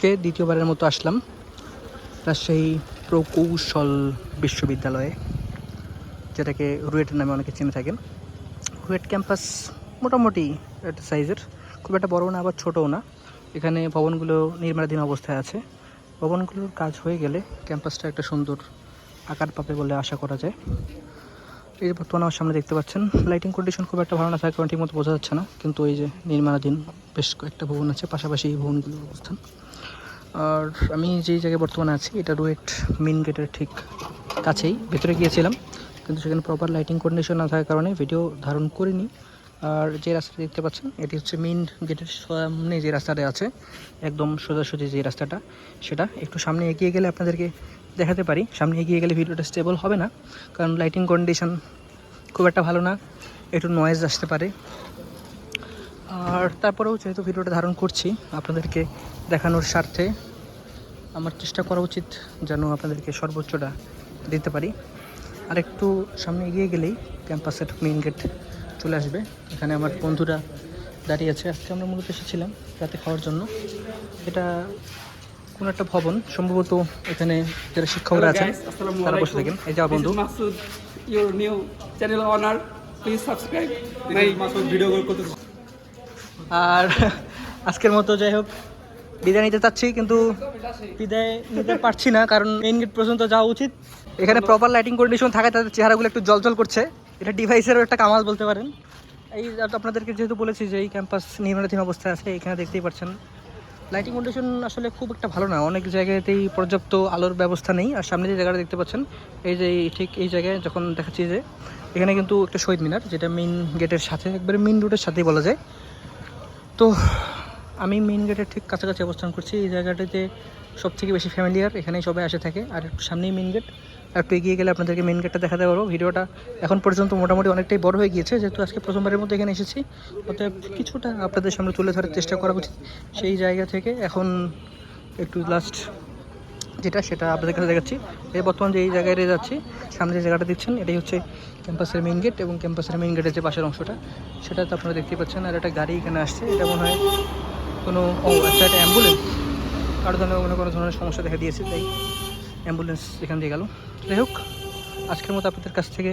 আজকে দ্বিতীয়বারের মতো আসলাম রাজশাহী প্রকৌশল বিশ্ববিদ্যালয়ে, যেটাকে রুয়েট নামে অনেকে চিনে থাকেন। রুয়েট ক্যাম্পাস মোটামুটি একটা সাইজের খুব একটা বড়ও না আবার ছোটও না। এখানে ভবনগুলো নির্মাণাধীন অবস্থায় আছে। ভবনগুলোর কাজ হয়ে গেলে ক্যাম্পাসটা একটা সুন্দর আকার পাবে বলে আশা করা যায়। এই বর্তমানে আমার সামনে দেখতে পাচ্ছেন লাইটিং কন্ডিশন খুব একটা ভালো না থাকে কারণ ঠিকমতো বোঝা যাচ্ছে না, কিন্তু এই যে নির্মাণাধীন বেশ কয়েকটা ভবন আছে, পাশাপাশি এই ভবনগুলোর অবস্থান। আর আমি যেই জায়গায় বর্তমানে আছি, এটা রুয়েট মেন গেটের ঠিক কাছেই। ভেতরে গিয়েছিলাম, কিন্তু সেখানে প্রপার লাইটিং কন্ডিশন না থাকার কারণে ভিডিও ধারণ করিনি। আর যে রাস্তাটা দেখতে পাচ্ছেন, এটি হচ্ছে মেন গেটের সামনে যে রাস্তাটা আছে, একদম সোজাসুজি যে রাস্তাটা, সেটা একটু সামনে এগিয়ে গেলে আপনাদেরকে দেখাতে পারি। সামনে এগিয়ে গেলে ভিডিওটা স্টেবল হবে না, কারণ লাইটিং কন্ডিশন খুব একটা ভালো না, একটু নয়েজ আসতে পারে। আর তারপরেও যেহেতু ভিডিওটা ধারণ করছি আপনাদেরকে দেখানোর স্বার্থে আমার চেষ্টা করা উচিত যেন আপনাদেরকে সর্বোচ্চটা দিতে পারি। আর একটু সামনে এগিয়ে গেলেই ক্যাম্পাসের মেন গেট চলে আসবে। এখানে আমার বন্ধুরা দাঁড়িয়ে আছে। আজকে আমরা মূলত এসেছিলাম রাতে খাওয়ার জন্য। এটা কোনো একটা ভবন। সম্ভবত এখানে যারা শিক্ষকরা আছেন তারা বসে থাকেন। এই যা বন্ধু। New channel owner. Please subscribe. Masud video করতে আর আজকের মতো যাই হোক, বিদায় নিতে চাচ্ছি, কিন্তু বিদায় নিতে পারছি না, কারণ মেইন গেট পর্যন্ত যাওয়া উচিত। এখানে প্রপার লাইটিং কন্ডিশন থাকায় তাদের চেহারাগুলো একটু জলজল করছে। এটা ডিভাইসেরও একটা কামাল বলতে পারেন। এই আপনাদেরকে যেহেতু বলেছি যে এই ক্যাম্পাস নির্মাণাধীন অবস্থায় আছে, এখানে দেখতেই পাচ্ছেন। লাইটিং কন্ডিশন আসলে খুব একটা ভালো না। অনেক জায়গাতেই পর্যাপ্ত আলোর ব্যবস্থা নেই, আর সামনে যে জায়গাটা দেখতে পাচ্ছেন, এই যে ঠিক এই জায়গায় যখন দেখাচ্ছি যে, এখানে কিন্তু একটা শহীদ মিনার, যেটা মেইন গেটের সাথে, একবারে মেইন রোডের সাথেই বলা যায়। তো আমি মেন গেটের ঠিক কাছাকাছি অবস্থান করছি। এই জায়গাটিতে সব থেকে বেশি ফ্যামিলিয়ার এখানেই সবাই আসে থাকে। আর একটু সামনেই মেন গেট আর একটু এগিয়ে গেলে আপনাদেরকে মেন গেটটা দেখাতে পারব। ভিডিওটা এখন পর্যন্ত মোটামুটি অনেকটাই বড় হয়ে গিয়েছে। যেহেতু আজকে প্রথমবারের মধ্যে এখানে এসেছি। অতএব কিছুটা আপনাদের সামনে তুলে ধরার চেষ্টা করা উচিত। সেই জায়গা থেকে এখন একটু লাস্ট যেটা সেটা আপনাদের কাছে দেখাচ্ছি। এই বর্তমান যে এই জায়গায় যাচ্ছি, সামনে যে জায়গাটা দেখছেন এটাই হচ্ছে ক্যাম্পাসের মেইন গেট এবং ক্যাম্পাসের মেইন গেটের যে পাশের অংশটা সেটা তো আপনারা দেখতেই পাচ্ছেন, আর একটা গাড়ি এখানে আসছে। এটা মনে হয় কোনো ও আচ্ছা এটা অ্যাম্বুলেন্স কারও ধরনের কোনো কোনো ধরনের সমস্যা দেখা দিয়েছে, তাই অ্যাম্বুলেন্স এখান দিয়ে গেল। যাই হোক, আজকের মতো আপনাদের কাছ থেকে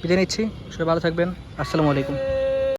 বিদায় নিচ্ছি। সবাই ভালো থাকবেন। আসসালামু আলাইকুম।